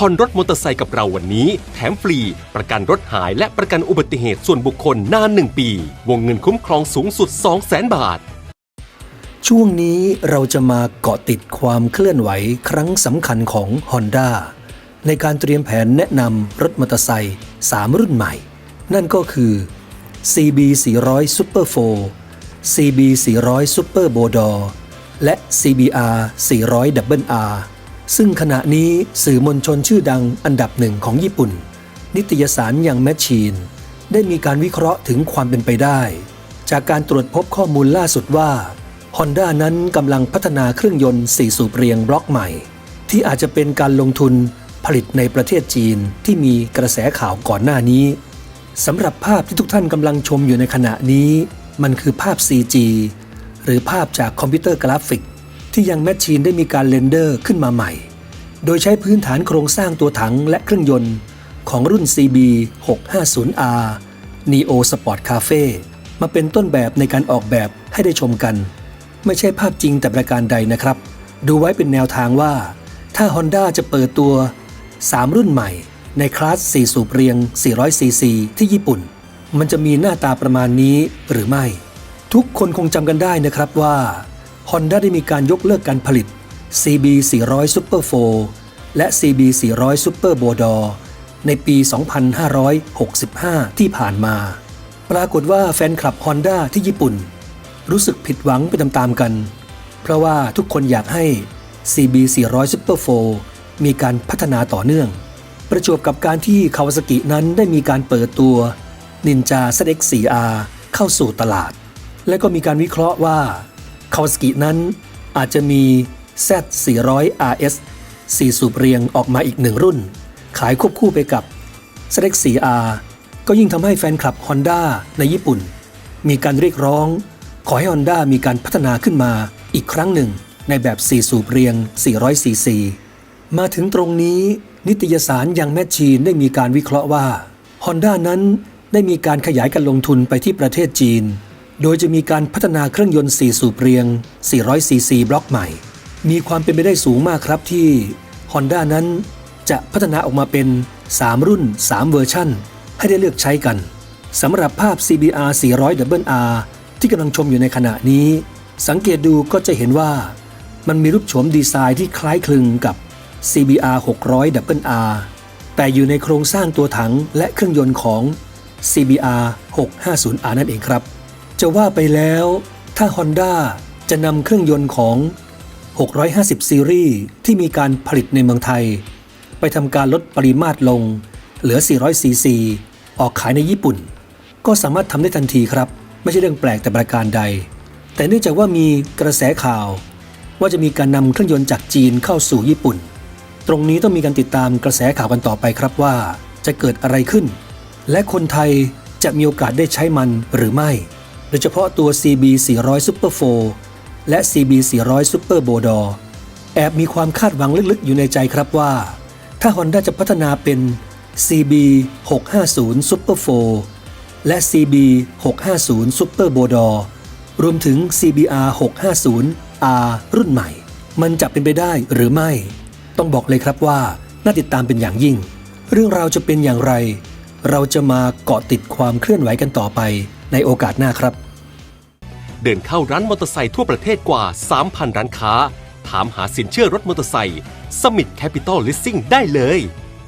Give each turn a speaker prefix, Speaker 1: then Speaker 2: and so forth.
Speaker 1: ผ่อนรถมอเตอร์ไซค์กับเราวันนี้ แถมฟรี ประกันรถหายและประกันอุบัติเหตุส่วนบุคคลนาน1ปี วงเงินคุ้มครองสูงสุด 200,000บาท
Speaker 2: ช่วงนี้เราจะมาเกาะติดความเคลื่อนไหวครั้งสำคัญของ Honda ในการเตรียมแผนแนะนำรถมอเตอร์ไซค์3รุ่นใหม่ นั่นก็คือ CB 400 Super 4 CB 400 Super b o d o r และ CBR 400 Double R ซึ่งขณะนี้สื่อมวลชนชื่อดังอันดับหนึ่งของญี่ปุ่น นิตยสารอย่างแมชชีน ได้มีการวิเคราะห์ถึงความเป็นไปได้ จากการตรวจพบข้อมูลล่าสุดว่า Honda นั้นกำลังพัฒนาเครื่องยนต์4สูบเรียงบล็อกใหม่ ที่อาจจะเป็นการลงทุนผลิตในประเทศจีนที่มีกระแสข่าวก่อนหน้านี้สำหรับภาพที่ทุกท่านกำลังชมอยู่ในขณะนี้ มันคือภาพ CG หรือภาพจากคอมพิวเตอร์กราฟิก ที่ยังแมชชีนได้มีการเรนเดอร์ขึ้นมาใหม่ โดยใช้พื้นฐานโครงสร้างตัวถังและเครื่องยนต์ของรุ่น CB 650R Neo Sport Cafe มาเป็นต้นแบบในการออกแบบให้ได้ชมกัน ไม่ใช่ภาพจริงแต่ประการใดนะครับ ดูไว้เป็นแนวทางว่า ถ้า Honda จะเปิดตัว 3 รุ่นใหม่ ในคลาส 4 สูบเรียง 400cc ที่ญี่ปุ่น มันจะมีหน้าตาประมาณนี้หรือไม่ ทุกคนคงจำกันได้นะครับว่า Honda ได้มีการยกเลิกการผลิต CB 400 Super 4และ CB 400 Super b o d o r ในปี 2565 ที่ผ่านมา ปรากฏว่าแฟนคลับ Honda ที่ญี่ปุ่น รู้สึกผิดหวังไปตามๆกัน เพราะว่าทุกคนอยากให้ CB 400 Super 4มีการพัฒนาต่อเนื่อง ประจวบกับการที่คาวาซากินั้นได้มีการเปิดตัว Ninja ZX4R เข้าสู่ตลาด และก็มีการวิเคราะห์ว่า คาวาซากินั้นอาจจะมี Z400 RS 4 สูบเรียงออกมาอีกหนึ่งรุ่น ขายควบคู่ไปกับ ZX4R ก็ยิ่งทำให้แฟนคลับ Honda ในญี่ปุ่น มีการเรียกร้อง ขอให้ Honda มีการพัฒนาขึ้นมาอีกครั้งหนึ่ง ในแบบ 4 สูบเรียง 400cc มาถึงตรงนี้ นิตยสารยังแมชชีนได้มีการวิเคราะห์ว่า Honda นั้นได้มีการขยายการลงทุนไปที่ประเทศจีน โดยจะมีการพัฒนาเครื่องยนต์ 4 สูบเรียง 400cc บล็อกใหม่ มีความเป็นไปได้สูงมากครับที่ Honda นั้นจะพัฒนาออกมาเป็น 3 รุ่น 3 เวอร์ชั่น ให้ได้เลือกใช้กันสำหรับภาพ CBR 400 Double R ที่กำลังชมอยู่ในขณะนี้ สังเกตดูก็จะเห็นว่า มันมีรูปโฉมดีไซน์ที่คล้ายคลึงกับ CBR 600 Double R แต่อยู่ในโครงสร้างตัวถังและเครื่องยนต์ของ CBR 650R นั่นเองครับ จะว่าไปแล้ว ถ้า Honda จะนำเครื่องยนต์ของ 650 ซีรีส์ที่มีการผลิตในเมืองไทย ไปทำการลดปริมาตรลง เหลือ 400 ซีซี ออกขายในญี่ปุ่น ก็สามารถทำได้ทันทีครับ ไม่ใช่เรื่องแปลกแต่ประการใด แต่เนื่องจากว่ามีกระแสข่าว ว่าจะมีการนำเครื่องยนต์จากจีนเข้าสู่ญี่ปุ่น ตรงนี้ต้องมีการติดตามกระแสข่าวกันต่อไปครับว่า จะเกิดอะไรขึ้น และคนไทยจะมีโอกาสได้ใช้มันหรือไม่ โดยเฉพาะตัว CB 400 Super 4และ CB 400 Super b o d o r แอบมีความคาดหวังลึกๆ อยู่ในใจครับว่า ถ้า Honda จะพัฒนาเป็น CB 650 Super 4และ CB 650 Super b o d o r รวมถึง CBR 650 R รุ่นใหม่ มันจะเป็นไปได้หรือไม่ ต้องบอกเลยครับว่าน่าติดตามเป็นอย่างยิ่ง เรื่องราวจะเป็นอย่างไร เราจะมาเกาะติดความเคลื่อนไหวกันต่อไป ในโอกาสหน้าครับ
Speaker 1: เดินเข้าร้านมอเตอร์ไซค์ทั่วประเทศกว่า 3,000 ร้านค้า ถามหาสินเชื่อรถมอเตอร์ไซค์สมิ t แคปิตอลลิสซิ่งได้เลย